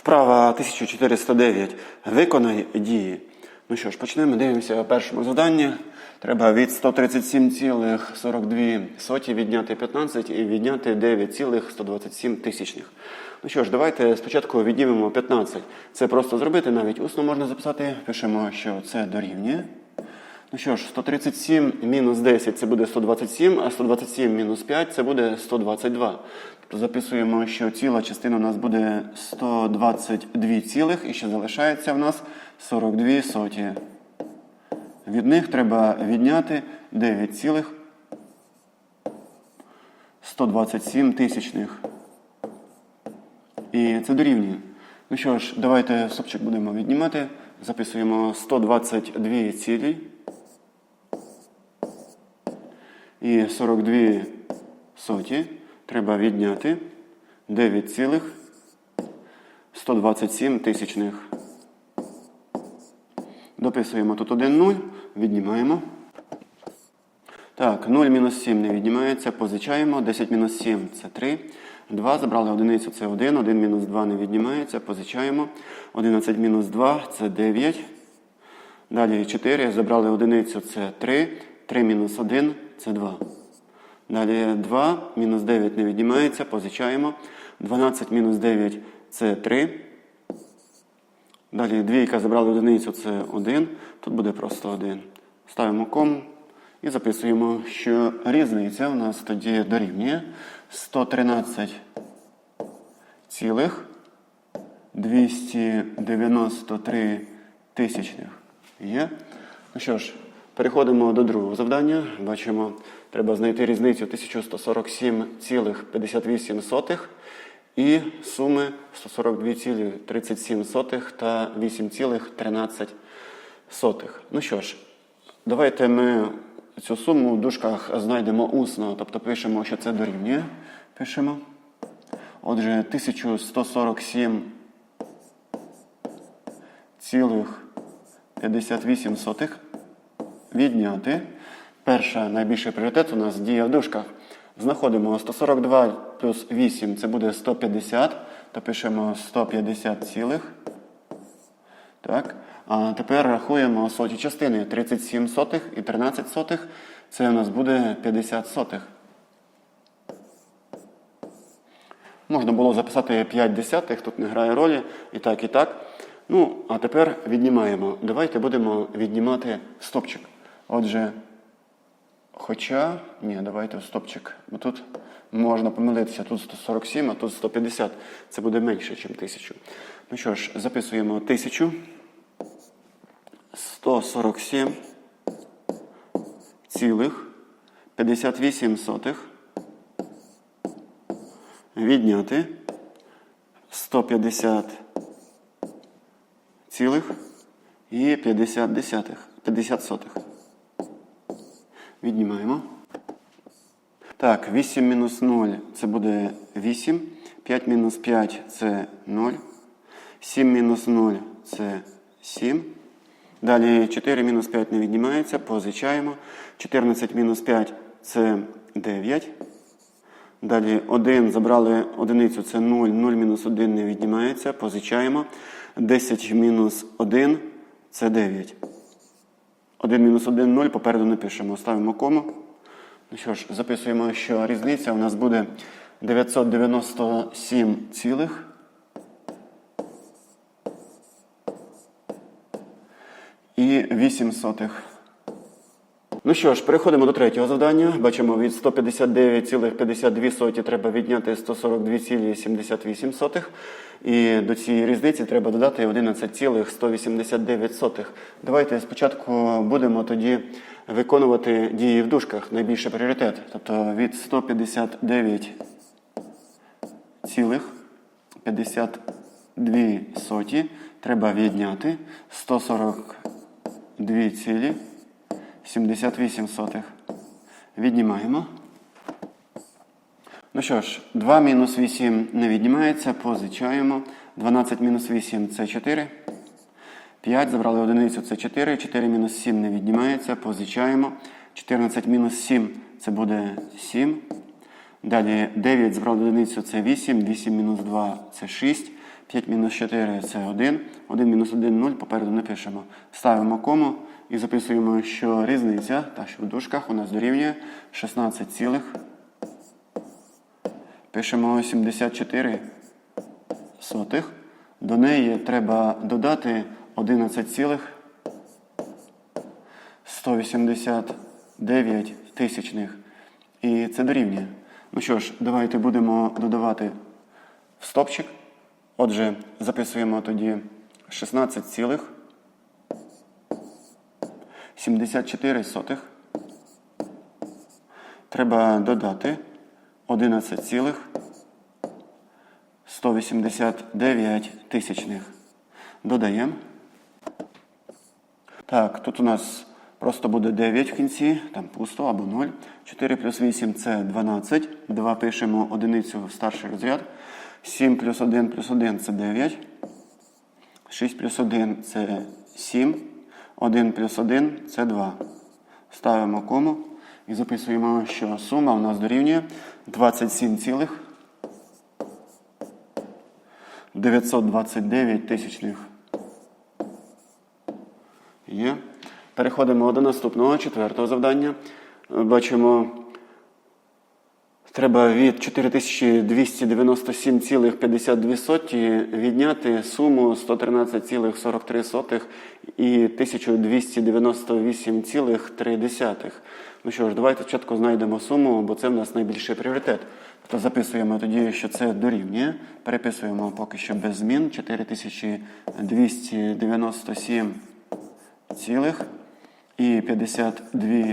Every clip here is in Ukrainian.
Вправа 1409. Виконай дії. Ну що ж, почнемо. Дивимося першому завданні. Треба від 137,42 відняти 15 і відняти 9,127 тисячних. Ну що ж, давайте спочатку віднімемо 15. Це просто зробити, навіть усно можна записати. Пишемо, що це дорівнює. Ну що ж, 137 мінус 10 це буде 127, а 127 мінус 5 це буде 122. Тобто записуємо, що ціла частина у нас буде 122 цілих і ще залишається в нас 42 соті. Від них треба відняти 9 цілих 127 тисячних. І це дорівнює. Ну що ж, давайте сопчик будемо віднімати. Записуємо 122 цілі. І 42 соті треба відняти 9 цілих 127 тисячних. Дописуємо тут 1 0, віднімаємо. Так, 0 мінус 7 не віднімається, позичаємо. 10 мінус 7 це 3. 2 забрали одиницю, це 1. 1 мінус 2 не віднімається, позичаємо. 11 мінус 2 це 9. Далі 4. Забрали одиницю, це 3. 3 мінус 1 це 2. Далі 2 мінус 9 не віднімається, позичаємо. 12 мінус 9 це 3. Далі двійка забрали одиницю, це 1. Тут буде просто 1. Ставимо кому і записуємо, що різниця у нас тоді дорівнює 113 цілих 293 тисячних. Є. Ну що ж, переходимо до другого завдання. Бачимо, треба знайти різницю 1147,58 і суми 142,37 та 8,13. Ну що ж, давайте ми цю суму в дужках знайдемо усно, тобто пишемо, що це дорівнює. Пишемо. Отже, 1147 цілих 58 сотих відняти. Перша найбільший пріоритет у нас діє в дужках. Знаходимо 142 плюс 8 це буде 150, то пишемо 150 цілих. Так. А тепер рахуємо соті частини 37 сотих і 13 сотих. Це у нас буде 50 сотих. Можна було записати 5 десятих, тут не грає ролі, і так, і так. Ну, а тепер віднімаємо. Давайте будемо віднімати стопчик. Отже, хоча, ні, давайте стопчик. Бо тут можна помилитися. Тут 147, а тут 150. Це буде менше, ніж 1000. Ну що ж, записуємо 1000. 147 цілих 58 сотих відняти 150 цілих і 50 десятих, 50 сотих. Віднімаємо. Так, 8 мінус 0 це буде 8. 5 мінус 5 це 0. 7 мінус 0 це 7. Далі 4 мінус 5 не віднімається, позичаємо. 14 мінус 5 це 9. Далі 1 забрали одиницю, це 0, 0 мінус 1 не віднімається, позичаємо. 10 мінус 1 це 9. 1 мінус 1 0, попереду не пишемо, ставимо кому. Ну що ж, записуємо, що різниця у нас буде 997 цілих. І 8 сотих. Ну що ж, переходимо до третього завдання. Бачимо, від 159,52 соті треба відняти 142,78. І до цієї різниці треба додати 11,189. Давайте спочатку будемо тоді виконувати дії в дужках, найбільший пріоритет. Тобто від 159 цілих 52 соті треба відняти 142 цілі 78 сотих. Віднімаємо. Ну що ж, 2 мінус 8 не віднімається, позичаємо. 12 мінус 8 це 4. 5 забрали одиницю, це 4. 4 мінус 7 не віднімається, позичаємо. 14 мінус 7 це буде 7. Далі 9 забрали одиницю, це 8. 8 мінус 2 це 6. 5 мінус 4 це 1. 1 мінус 1 0, попереду не пишемо. Ставимо кому і записуємо, що різниця, та що в дужках у нас дорівнює 16 цілих. Пишемо 74 сотих. До неї треба додати 11 цілих 189 тисячних. І це дорівнює. Ну що ж, давайте будемо додавати в стопчик. Отже, записуємо тоді 16 цілих 74 сотих. Треба додати 11 189 тисячних. Додаємо. Так, тут у нас просто буде 9 в кінці, там пусто або 0. 4 плюс 8 це 12. 2 пишемо одиницю в старший розряд. 7 плюс 1 плюс 1 це 9. 6 плюс 1 це 7. 1 плюс 1 це 2. Ставимо кому і записуємо, що сума у нас дорівнює 27 929 тисячних. Є. Переходимо до наступного четвертого завдання. Бачимо, треба від 4297,52 відняти суму 113,43 і 1298,3. Ну що ж, давайте спочатку знайдемо суму, бо це в нас найбільший пріоритет. То записуємо тоді, що це дорівнює. Переписуємо поки що без змін 4297 цілих і 52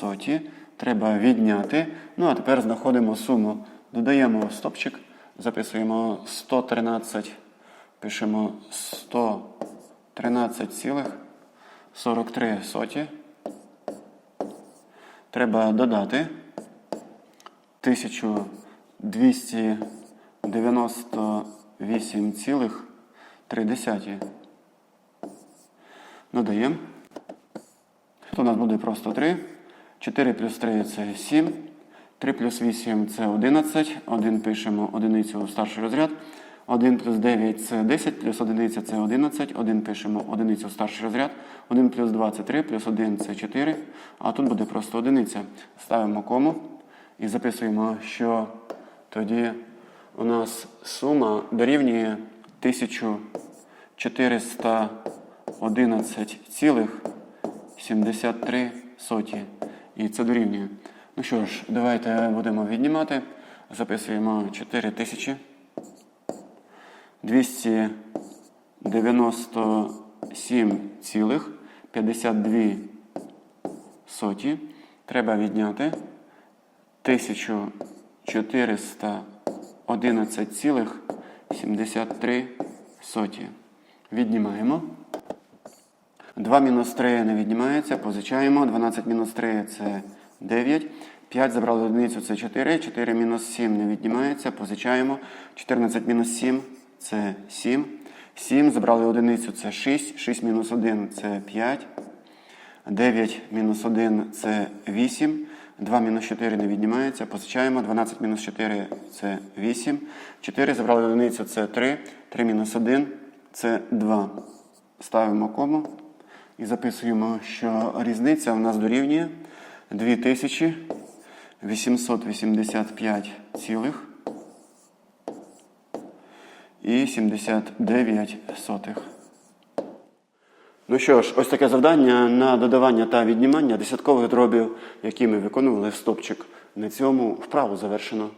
соті. Треба відняти. Ну, а тепер знаходимо суму. Додаємо стопчик, записуємо 113, пишемо 113 цілих 43 соті. Треба додати 1298,3. Додаємо. Тут у нас буде просто 3. 4 плюс 3 це 7. 3 плюс 8 це 11. 1 пишемо одиницю в старший розряд. 1 плюс 9 це 10, плюс 1 це 11. 1 пишемо одиницю в старший розряд. 1 плюс 2 це 3, плюс 1 це 4. А тут буде просто одиниця. Ставимо кому і записуємо, що тоді у нас сума дорівнює 1411,73 соті. І це дорівнює. Ну що ж, давайте будемо віднімати. Записуємо 4000. 297,52 соті. Треба відняти 1411,73 соті. Віднімаємо. 2 мінус 3 не віднімається, позичаємо. 12 мінус 3 це 9. 5 забрали одиницю це 4. 4 мінус 7 не віднімається, позичаємо. 14 мінус 7 це 7. 7 забрали одиницю це 6. 6 мінус 1 це 5. 9 мінус 1 це 8. 2 мінус 4 не віднімається, позичаємо. 12 мінус 4 це 8. 4 забрали одиницю це 3. 3 мінус 1 це 2. Ставимо кому і записуємо, що різниця у нас дорівнює 2885 цілих і 79 сотих. Ну що ж, ось таке завдання на додавання та віднімання десяткових дробів, які ми виконували в стопчик. На цьому вправу завершено.